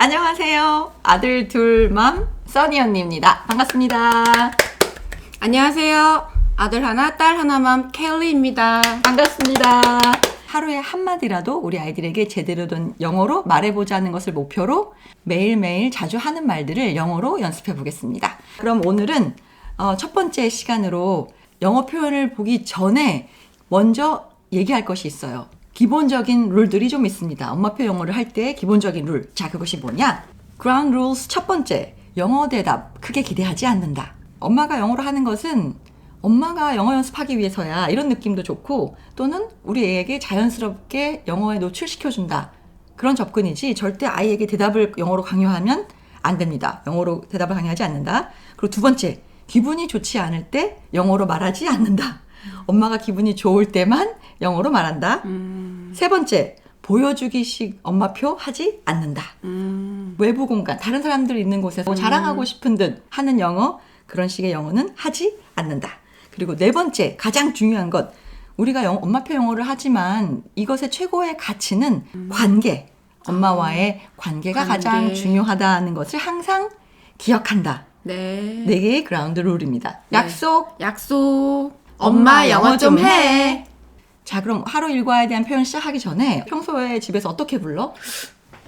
안녕하세요. 아들 둘맘 써니 언니입니다. 반갑습니다. 안녕하세요. 아들 하나, 딸 하나맘 켈리입니다. 반갑습니다. 하루에 한마디라도 우리 아이들에게 제대로 된 영어로 말해보자는 것을 목표로 매일매일 자주 하는 말들을 영어로 연습해 보겠습니다. 그럼 오늘은 어, 첫 번째 시간으로 영어 표현을 보기 전에 먼저 얘기할 것이 있어요. 기본적인 룰들이 좀 있습니다. 엄마표 영어를 할 때 기본적인 룰. 자, 그것이 뭐냐? Ground rules 첫 번째. 영어 대답 크게 기대하지 않는다. 엄마가 영어로 하는 것은 엄마가 영어 연습하기 위해서야 이런 느낌도 좋고 또는 우리 애에게 자연스럽게 영어에 노출시켜준다. 그런 접근이지 절대 아이에게 대답을 영어로 강요하면 안 됩니다. 영어로 대답을 강요하지 않는다. 그리고 두 번째, 기분이 좋지 않을 때 영어로 말하지 않는다. 엄마가 기분이 좋을 때만 영어로 말한다. 세 번째, 보여주기식 엄마표 하지 않는다. 음, 외부 공간, 다른 사람들 있는 곳에서 자랑하고 싶은 듯 하는 영어, 그런 식의 영어는 하지 않는다. 그리고 네 번째, 가장 중요한 것, 우리가 영어, 엄마표 영어를 하지만 이것의 최고의 가치는 관계, 엄마와의 관계가 관계. 가장 중요하다는 것을 항상 기억한다. 네. 네 개의 그라운드 룰입니다. 약속, 약속. 엄마 영어 좀 해. 자, 그럼 하루 일과에 대한 표현 시작하기 전에 평소에 집에서 어떻게 불러?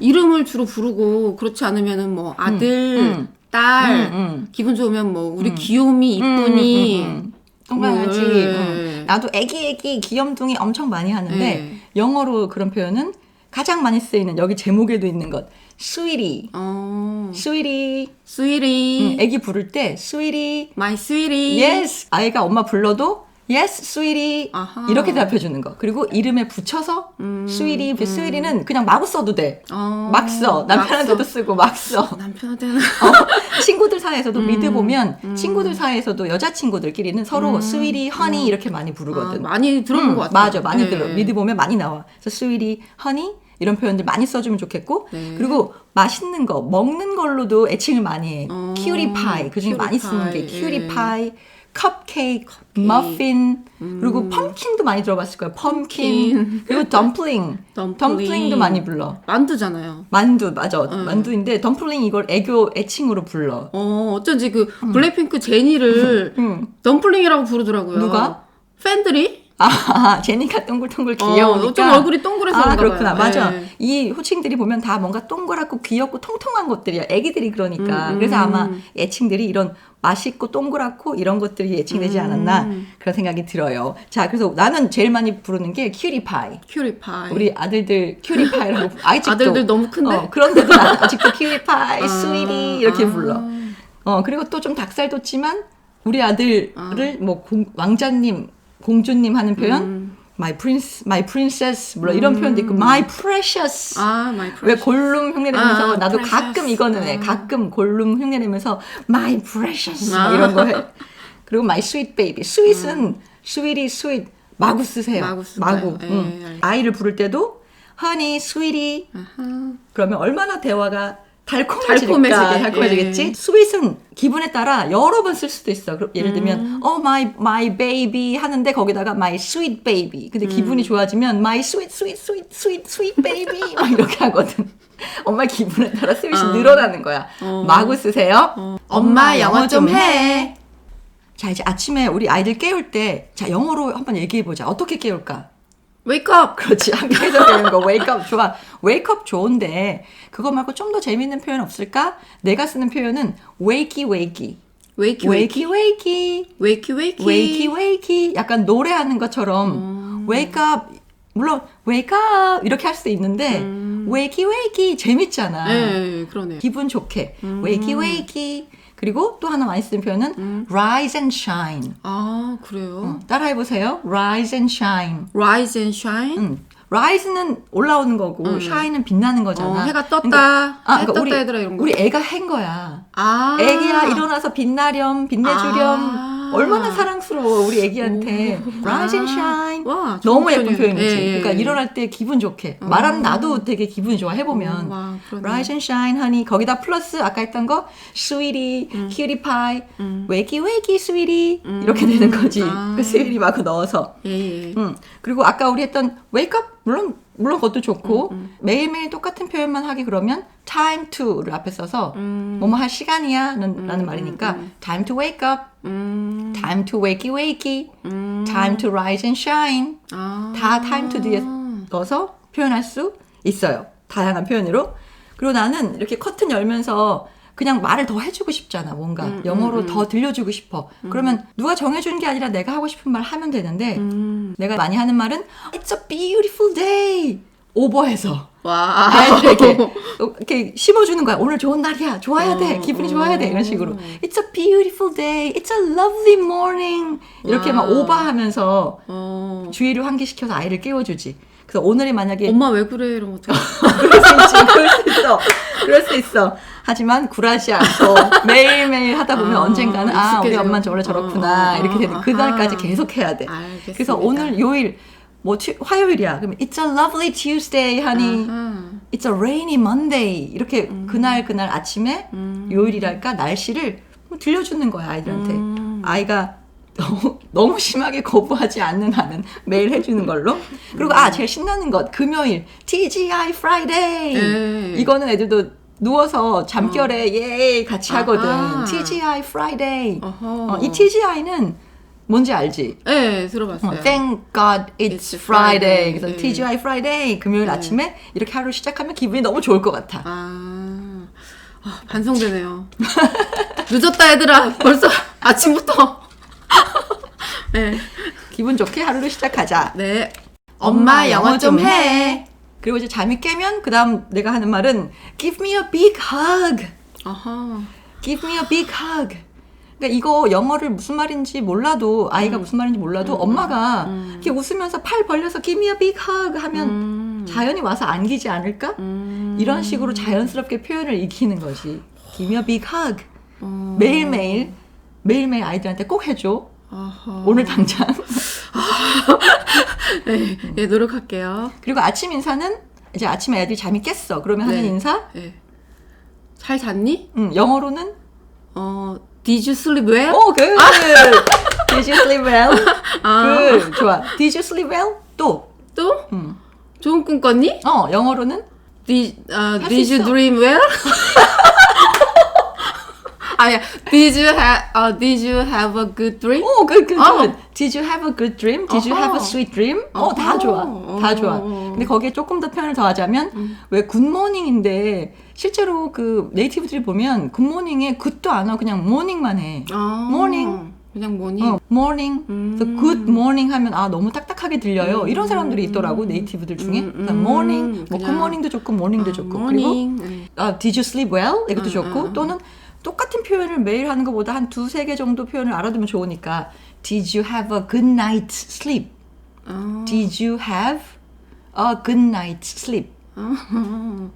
이름을 주로 부르고 그렇지 않으면은 뭐 아들, 음. 딸, 음, 음. 기분 좋으면 뭐 우리 귀요미, 이쁜이. 음, 음, 음. 동강아지. 네. 음. 나도 애기 애기 귀염둥이 엄청 많이 하는데 네. 영어로 그런 표현은 가장 많이 쓰이는 여기 제목에도 있는 것. sweetie, 어, sweetie. 스위리, 음, 애기 부를 때 sweetie, 마이 스위리. yes. 아이가 엄마 불러도 yes, sweetie 아하. 이렇게 대답해 주는 거. 그리고 이름에 붙여서 sweetie, 그 sweetie는 그냥 마구 써도 돼. 어, 막 써. 남편한테도 막 쓰고 막 써. 써. 남편한테는. 어, 친구들 사이에서도 미드 보면 친구들 사이에서도 여자 친구들끼리는 서로 스위리, 허니 이렇게 많이 아, 부르거든. 많이 들어본 음, 것 같아요. 맞아, 많이 네. 들어. 미드 보면 많이 나와. 그래서 스위리, 허니 이런 표현들 많이 써주면 좋겠고 네. 그리고 맛있는 거 먹는 걸로도 애칭을 많이 해. 어, 큐리 파이 그중에 많이 쓰는 게 큐리 큐리 파이, 파이, 컵케이크, 머핀 그리고 펌킨도 많이 들어봤을 거예요. 펌킨. 그리고 덤플링, 덤플링. 덤플링도 많이 불러. 만두잖아요. 만두 맞아 만두인데 덤플링 이걸 애교 애칭으로 불러. 어, 어쩐지 그 블랙핑크 제니를 음. 덤플링이라고 부르더라고요. 누가? 팬들이? 아, 제니가 동글동글 어, 귀여우니까. 좀 얼굴이 동그래서 아, 그렇구나. 봐요. 맞아. 네. 이 호칭들이 보면 다 뭔가 동그랗고 귀엽고 통통한 것들이야. 애기들이 그러니까. 음, 그래서 음. 아마 애칭들이 이런 맛있고 동그랗고 이런 것들이 애칭되지 음. 않았나 그런 생각이 들어요. 자, 그래서 나는 제일 많이 부르는 게 큐리파이. 큐리파이. 우리 아들들 큐리파이라고 아직도 아들들 너무 큰데? 어, 그런데도 나 아직도 큐리파이, 아, 스위리 이렇게 아. 불러. 어, 그리고 또 좀 닭살 돋지만 우리 아들을 뭐 공- 왕자님, 공주님 하는 표현 음. my prince, my princess 물론 이런 표현도 있고 my precious 아, 마이 왜 골룸 흉내내면서 아, 나도 precious. 가끔 이거는 해. 아. 가끔 골룸 흉내내면서 my precious 막 아. 이런 거 해. 그리고 my sweet baby. sweet은 sweetie, sweet 마구 쓰세요. 마구 쓸까요? 마구. 예, 응. 알겠습니다. 아이를 부를 때도 honey, sweetie. 아하. 그러면 얼마나 대화가 달콤해질까? 달콤해지게. 달콤해지겠지? 예. 스윗은 기분에 따라 여러 번 쓸 수도 있어. 예를 들면, 음. oh my my baby 하는데 거기다가 my sweet baby. 근데 음. 기분이 좋아지면 my sweet sweet sweet sweet sweet baby 막 이렇게 하거든. 엄마 기분에 따라 스윗이 어. 늘어나는 거야. 어. 마구 쓰세요. 엄마 영어 좀 해. 자 이제 아침에 우리 아이들 깨울 때, 자 영어로 한번 얘기해 보자. 어떻게 깨울까? 웨이크업. 그렇지. 학교에서 배우는 거. 웨이크업 좋아. 웨이크업 좋은데 그거 말고 좀 더 재밌는 표현 없을까? 내가 쓰는 표현은 웨이키 웨이키 웨이키 웨이키 웨이키. 웨이키 웨이키 웨이키. 웨이키 약간 노래하는 것처럼. 웨이크업 물론 웨이크업 이렇게 할 수도 있는데 웨이키 웨이키 재밌잖아. 네, 그러네요. 기분 좋게. 웨이키 웨이키 그리고 또 하나 많이 쓰는 표현은 rise and shine 아, 그래요. 따라해 보세요 rise and shine Rise and shine. 음. rise는 올라오는 거고 shine은 빛나는 거잖아. 어, 해가 떴다. 그러니까, 아, 해 그러니까 떴다 우리, 얘들아 이런 거. 우리 애가 한 거야. 아. 애기야 일어나서 빛나렴, 빛내주렴. 아. 얼마나 사랑스러워 우리 애기한테. 오. rise and 아. shine. 와, 너무 예쁜. 표현이지. 예, 예, 그러니까 예. 일어날 때 기분 좋게. 말하는 나도 되게 기분이 좋아 해보면. 어, 와, rise and shine, honey. 거기다 플러스 아까 했던 거 sweetie, cutie pie, wakey wakey sweetie 이렇게 되는 거지. 아. 그 sweetie 마구 넣어서. 예, 예. 음. 그리고 아까 우리 했던 wake up 물론 물론 그것도 좋고 음, 매일매일 똑같은 표현만 하기 그러면 time to를 앞에 써서 음. 뭐뭐 할 시간이야는 라는 음, 말이니까 음. time to wake up, 음. Time to wakey wakey, 음. time to rise and shine 아. 다 time to 뒤에 넣어서 표현할 수 있어요. 다양한 표현으로. 그리고 나는 이렇게 커튼 열면서 그냥 말을 더 해주고 싶잖아, 뭔가. 음, 영어로 음, 더 들려주고 싶어. 그러면 누가 정해준 게 아니라 내가 하고 싶은 말 하면 되는데, 음. 내가 많이 하는 말은, It's a beautiful day! 오버해서. 와. 아이들에게 이렇게 씹어주는 거야. 오늘 좋은 날이야. 좋아야 돼. 어, 기분이 좋아야 돼. 이런 식으로. 어. It's a beautiful day. It's a lovely morning. 이렇게 막 와. 오버하면서 어. 주의를 환기시켜서 아이를 깨워주지. 그래서 오늘이 만약에 엄마 왜 그래 이러면 어떡해. 그럴 수 있지, 그럴 수 있어. 그럴 수 있어. 하지만 굴하지 않고 매일매일 하다 보면 아, 언젠가는 아, 우리. 엄마는 원래 저렇구나. 어, 어, 이렇게 되는 어, 그날까지. 계속 해야 돼. 알겠습니다. 그래서 오늘 요일 뭐 튜- 화요일이야. 그러면 It's a lovely Tuesday, honey. 아하. It's a rainy Monday. 이렇게 그날 그날 아침에 음. 요일이랄까 날씨를 뭐 들려주는 거야 아이들한테. 음. 아이가 너무, 너무 심하게 거부하지 않는 한은 매일 해주는 걸로. 그리고 아 제일 신나는 것 금요일 TGI Friday. 네. 이거는 애들도 누워서 잠결에 예 같이 하거든. 아하. TGI Friday. 어, 이 TGI는 뭔지 알지? 네, 들어봤어요. 어, Thank God it's, It's Friday. Friday. 그래서 네. TGI Friday 금요일 아침에 이렇게 하루 시작하면 기분이 너무 좋을 것 같아. 아, 아, 반성되네요. 늦었다 얘들아. 벌써 아침부터. 네. 기분 좋게 하루를 시작하자. 네. 엄마 영어 좀 해. 그리고 이제 잠이 깨면 그다음 내가 하는 말은 Give me a big hug. 아하. Give me a big hug. 그러니까 이거 영어를 무슨 말인지 몰라도 아이가 음. 무슨 말인지 몰라도 엄마가 이렇게 웃으면서 팔 벌려서 Give me a big hug 하면 음. 자연히 와서 안기지 않을까? 음. 이런 식으로 자연스럽게 표현을 익히는 거지. Give me a big hug. 어. 매일매일 매일매일 아이들한테 꼭 해줘. 아하. 오늘 당장. 네, 네, 노력할게요. 그리고 아침 인사는 이제 아침에 애들이 잠이 깼어. 그러면 하는 네. 인사? 네. 잘 잤니? 음, 영어로는 어, Did you sleep well? 오, good. Did you sleep well? 아. Good. 좋아. Did you sleep well? 또. 또? 음. 좋은 꿈 꿨니? 어, 영어로는 Did, 어, 할수 did you 있어. dream well? 아니야. Did you have uh, Did you have a good dream? 오, good, good, 어. good. Did you have a good dream? Did you have a 어허. sweet dream? 어, 다. 좋아. 다 좋아. 어. 근데 거기에 조금 더 표현을 더 하자면 음. 왜 굿모닝인데 실제로 그 네이티브들이 보면 굿모닝에 굿도 안 하고 그냥 모닝만 해. 아, morning. 그냥 뭐니? 어, morning. 음. 그래서 good morning 하면 아 너무 딱딱하게 들려요. 음. 이런 사람들이 있더라고 네이티브들 중에. 음, 그래서 음. morning, 뭐 good morning도 좋고 morning도 아, 좋고 그리고 morning. 네. 아, did you sleep well? 이것도 음, 좋고 음. 또는 똑같은 표현을 매일 하는 것보다 한 두세 개 정도 표현을 알아두면 좋으니까 did you have a good night's sleep? 아, Did you have a good night's sleep? 아.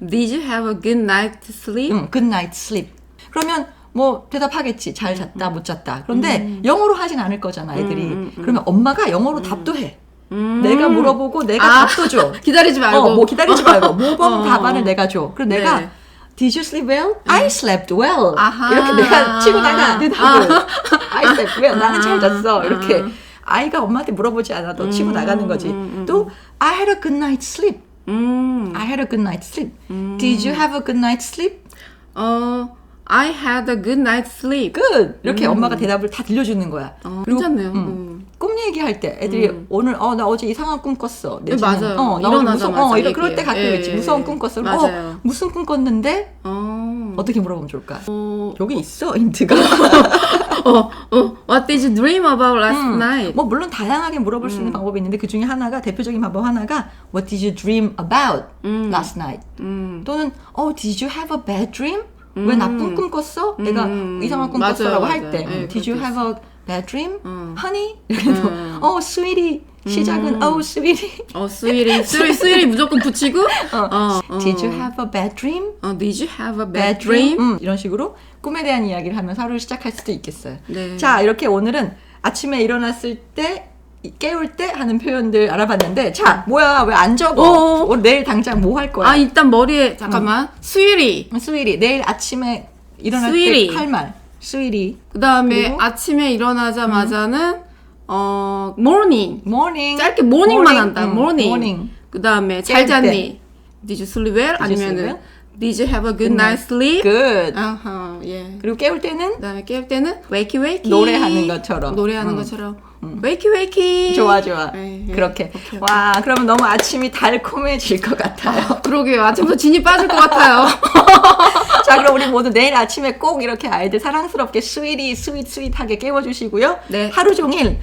Did you have a good night sleep? 응, good night's sleep. 그러면 뭐 대답하겠지. 잘 잤다, 못 잤다. 그런데 영어로 하진 않을 거잖아, 애들이. 음, 음, 음. 그러면 엄마가 영어로 답도 해. 음. 내가 물어보고 내가 아. 답도 줘. 기다리지 말고. 어, 뭐 기다리지 말고 모범 어. 답안을 내가 줘. 그럼 내가 네. Did you sleep well? I slept well. 아하. 이렇게 내가 치고 나가 대답을. I slept well. 나는 잘 잤어. 아. 이렇게 아이가 엄마한테 물어보지 않아도 치고 나가는 거지. 음, 음, 또 I had a good night's sleep. 음. I had a good night's sleep. Did you have a good night's sleep? 어, I had a good night sleep. Good. 이렇게 엄마가 대답을 다 들려주는 거야. 어, 그리고 괜찮네요. 음, 음. 꿈 얘기할 때 애들이 음. 오늘 어 나 어제 이상한 꿈 꿨어. 네, 맞아요. 어, 나 오늘 일어나자마자 어 이런 그럴 때 가끔 얘기해요. 있지. 예, 무서운 예. 꿈 꿨어. 맞아요. 어 무슨 꿈 꿨는데 어. 어떻게 물어보면 좋을까? 어, 여기 있어 힌트가. 어, 어, what did you dream about last 음, night? 뭐 물론 다양하게 물어볼 수 음. 있는 방법이 있는데 그 중에 하나가 대표적인 방법 하나가 What did you dream about 음. last night? 음. 또는 Oh, did you have a bad dream? 왜 나쁜 꿈 꿨어? 내가 음. 이상한 꿈 맞아요, 꿨어라고 할. 때 네, Did you have a bad dream? 음. Honey? 이렇게도 음. Oh, sweetie. 시작은 Oh, sweetie. 어, 스위리, 스위리, 스위리 무조건 붙이고. 어. 어, 어. Did you have a bad dream? 어, did you have a bad, dream? 음, 이런 식으로 꿈에 대한 이야기를 하면서 하루를 시작할 수도 있겠어요. 네. 자, 이렇게 오늘은 아침에 일어났을 때 이- 깨울 때 하는 표현들 알아봤는데 자, 뭐야? 왜 안 적어? 어. 오늘 내일 당장 뭐 할 거야? 아, 일단 머리에, 잠깐만. 스위리. 스위리 내일 아침에 일어날 스위리. 때할 말. 스위리. 그 다음에 그리고? 아침에 일어나자마자는, 어 morning morning. 짧게 morning만 morning, 한다. 음, morning. morning. 그 다음에 깰잘 잤니? Did you sleep well? Did you sleep 아니면은 well? Did you have a good night sleep? good. 아하, 예. 그리고 깨울 때는 그다음에 깨울 때는 wakey wakey 노래하는 것처럼. 노래하는 음. 것처럼 wakey wakey 좋아 좋아. 예, 예. 그렇게. 오케이, 오케이. 와, 그러면 너무 아침이 달콤해질 것 같아요. 그러게요. 아침부터 진이 빠질 것 같아요. 자, 그럼 우리 모두 내일 아침에 꼭 이렇게 아이들 사랑스럽게 스윗이 스윗 스윗하게 깨워주시고요. 네. 하루 종일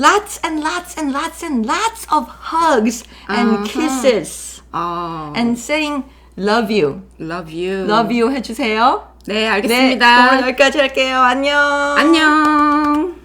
lots and lots and lots and lots of hugs and 아하. kisses 아, and saying love you, love you. love you 해주세요. 네, 네, 알겠습니다. 오늘 여기까지 할게요. 안녕. 안녕.